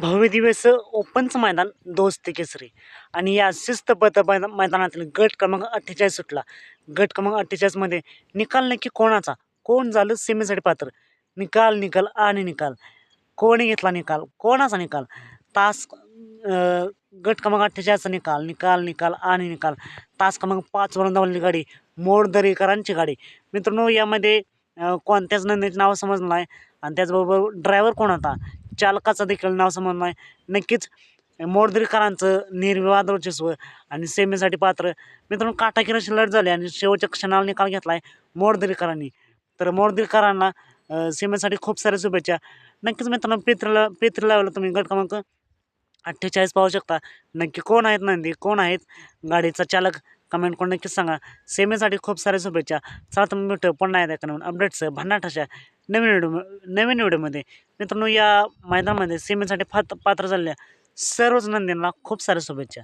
भव्य दिवस ओपनचं मैदान दोस्ती केसरी. आणि या शिस्तबद्ध मैदा मैदानातील गट क्रमांक अठ्ठेचाळीस सुटला. गट क्रमांक अठ्ठेचाळीसमध्ये निकाल नक्की कोणाचा? कोण झालं सेमीसाठी पात्र? निकाल निकाल आणि निकाल. कोणी घेतला निकाल? कोणाचा निकाल? तास गट क्रमांक अठ्ठेचाळीसचा निकाल. निकाल निकाल आणि निकाल. तास क्रमांक पाचवरून धावलेली गाडी मोरदरेकरांची गाडी. मित्रांनो यामध्ये कोणत्याच नंदीचं नाव समजलं नाही. आणि त्याचबरोबर ड्रायव्हर कोण होता? चालकाचं देखील नाव समजलं नाही नक्कीच मोरदरीकरांचं निर्विवाद वर्चस्व आणि सेमीसाठी पात्र. मित्रांनो काटाकिराची अशी झाली आणि शेवटच्या क्षणाला निकाल घेतला आहे मोरदरीकरांनी तर मोरदरीकरांना सेमेसाठी सेमीसाठी खूप साऱ्या शुभेच्छा. नक्कीच मित्रांनो पित्रला पेत्री लावलं तुम्ही गट क्रमांक अठ्ठेचाळीस पाहू शकता. नक्की कोण आहेत नंदी? कोण आहेत? गाडीचा चालक कमेंट करून नक्कीच सांगा. सेमीसाठी खूप साऱ्या शुभेच्छा. चला तुम्ही भेटू पुन्हा एकदा का नवीन अपडेट्स भन्नाट अशा नवीन व्हिडिओ नवीन व्हिडिओमध्ये. मित्रांनो या मैदानामध्ये सेमीसाठी पात्र पात्र झालेल्या सर्वच नंदींना खूप साऱ्या शुभेच्छा.